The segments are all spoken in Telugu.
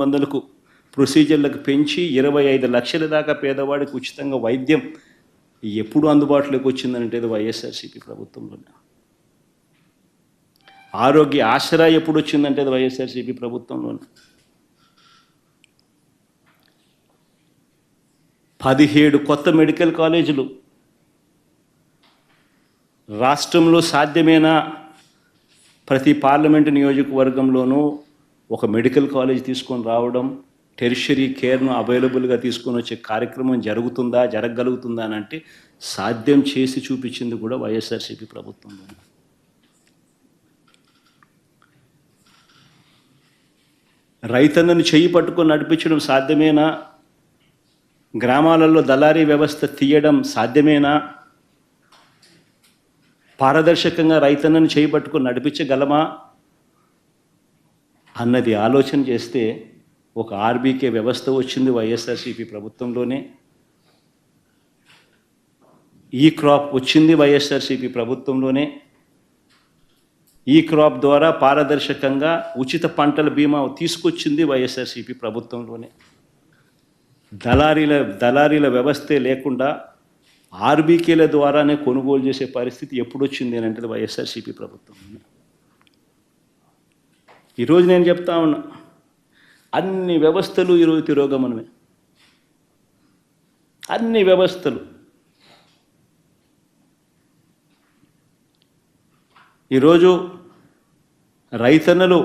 వందలకు ప్రొసీజర్లకు పెంచి ఇరవై ఐదు లక్షల దాకా పేదవాడికి ఉచితంగా వైద్యం ఎప్పుడు అందుబాటులోకి వచ్చిందంటే వైఎస్ఆర్సీపీ ప్రభుత్వంలోనే ఆరోగ్య ఆసరా ఎప్పుడు వచ్చిందంటే అది వైఎస్ఆర్సీపీ ప్రభుత్వంలోనే పదిహేడు కొత్త మెడికల్ కాలేజీలు. రాష్ట్రంలో సాధ్యమైన? ప్రతి పార్లమెంటు నియోజకవర్గంలోనూ ఒక మెడికల్ కాలేజ్ తీసుకొని రావడం టెరిషరీ కేర్ను అవైలబుల్గా తీసుకొని వచ్చే కార్యక్రమం జరుగుతుందా జరగగలుగుతుందా అని అంటే సాధ్యం చేసి చూపించింది కూడా వైఎస్ఆర్సీపీ ప్రభుత్వంలో రైతన్నను చేయి పట్టుకొని నడిపించడం సాధ్యమేనా? గ్రామాలలో దళారీ వ్యవస్థ తీయడం సాధ్యమేనా? పారదర్శకంగా రైతన్నను చేయి పట్టుకొని నడిపించగలమా? అన్నది ఆలోచన చేస్తే ఒక ఆర్బీకే వ్యవస్థ వచ్చింది వైఎస్ఆర్సీపీ ప్రభుత్వంలోనే. ఈ క్రాప్ వచ్చింది వైఎస్ఆర్సీపీ ప్రభుత్వంలోనే. ఈ క్రాప్ ద్వారా పారదర్శకంగా ఉచిత పంటల బీమా తీసుకొచ్చింది వైఎస్ఆర్సీపీ ప్రభుత్వంలోనే. దళారీల దళారీల వ్యవస్థే లేకుండా ఆర్బీకేల ద్వారానే కొనుగోలు చేసే పరిస్థితి ఎప్పుడు వచ్చింది అని అంటే వైఎస్ఆర్సీపీ ప్రభుత్వం. ఈరోజు నేను చెప్తా ఉన్నా అన్ని వ్యవస్థలు ఈరోజు తిరోగమనమే. అన్ని వ్యవస్థలు. ఈరోజు రైతన్నలు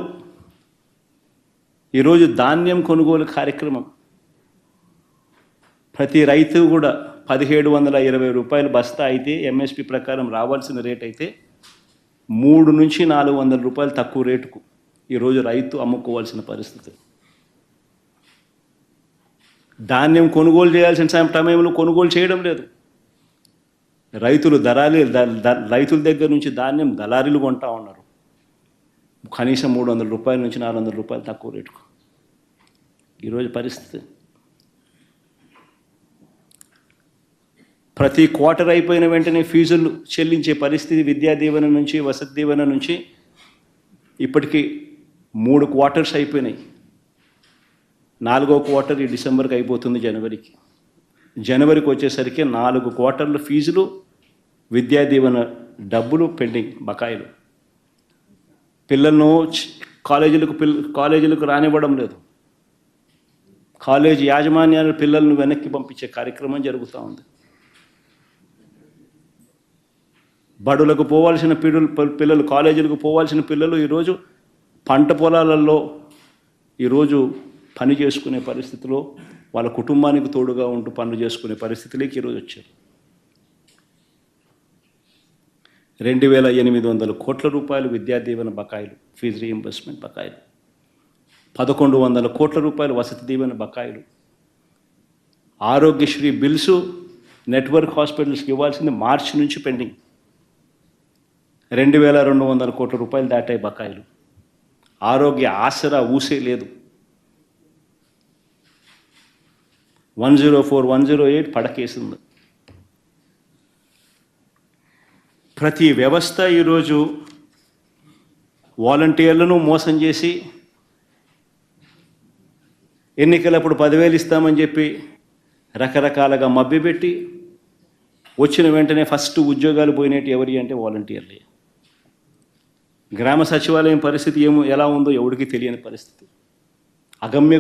ఈరోజు ధాన్యం కొనుగోలు కార్యక్రమం. ప్రతి రైతు కూడా పదిహేడు వందల ఇరవై రూపాయలు బస్తా అయితే ఎంఎస్పి ప్రకారం రావాల్సిన రేట్ అయితే మూడు నుంచి నాలుగు వందల రూపాయలు తక్కువ రేటుకు. ఈరోజు రైతు అమ్ముకోవాల్సిన పరిస్థితి. ధాన్యం కొనుగోలు చేయాల్సిన సమయంలో కొనుగోలు చేయడం లేదు. రైతులు దళారీ రైతుల దగ్గర నుంచి ధాన్యం దళారీలు కొంటా ఉన్నారు. కనీసం మూడు వందల రూపాయల నుంచి నాలుగు వందల రూపాయలు తక్కువ రేటుకు. ఈరోజు పరిస్థితి. ప్రతి క్వార్టర్ అయిపోయిన వెంటనే ఫీజులు చెల్లించే పరిస్థితి విద్యా దీవెన నుంచి వసతి దీవెన నుంచి ఇప్పటికీ మూడు క్వార్టర్స్ అయిపోయినాయి. నాలుగో క్వార్టర్ ఈ డిసెంబర్కి అయిపోతుంది జనవరికి. జనవరికి వచ్చేసరికి నాలుగు క్వార్టర్ల ఫీజులు విద్యా దీవెన డబ్బులు పెండింగ్ బకాయిలు. పిల్లలను కాలేజీలకు పిల్ల కాలేజీలకు రానివ్వడం లేదు. కాలేజీ యాజమాన్యాలు పిల్లలను వెనక్కి పంపించే కార్యక్రమం జరుగుతూ ఉంది. బడులకు పోవాల్సిన పిల్లలు పిల్లలు కాలేజీలకు పోవాల్సిన పిల్లలు ఈరోజు పంట పొలాలలో ఈరోజు పని చేసుకునే పరిస్థితిలో వాళ్ళ కుటుంబానికి తోడుగా ఉంటూ పనులు చేసుకునే పరిస్థితిలోకి ఈరోజు వచ్చారు. రెండు వేల ఎనిమిది వందల కోట్ల రూపాయలు విద్యా దీవెన బకాయిలు ఫీజు రీఎంబర్స్మెంట్ బకాయిలు పదకొండు వందల కోట్ల రూపాయలు వసతి దీవెన బకాయిలు ఆరోగ్యశ్రీ బిల్సు నెట్వర్క్ హాస్పిటల్స్కి ఇవ్వాల్సింది మార్చి నుంచి పెండింగ్. రెండు వేల రెండు వందల కోట్ల రూపాయలు దాటాయి బకాయిలు. ఆరోగ్య ఆసరా ఊసే లేదు. One zero four one zero eight పడకేసింది. ప్రతి వ్యవస్థ ఈరోజు వాలంటీర్లను మోసం చేసి ఎన్నికలప్పుడు పదివేలు ఇస్తామని చెప్పి రకరకాలుగా మభ్యపెట్టి వచ్చిన వెంటనే ఫస్ట్ ఉద్యోగాలు పోయినట్టు ఎవరి అంటే వాలంటీర్లే. గ్రామ సచివాలయం పరిస్థితి ఏమో ఎలా ఉందో ఎవరికి తెలియని పరిస్థితి. అగమ్య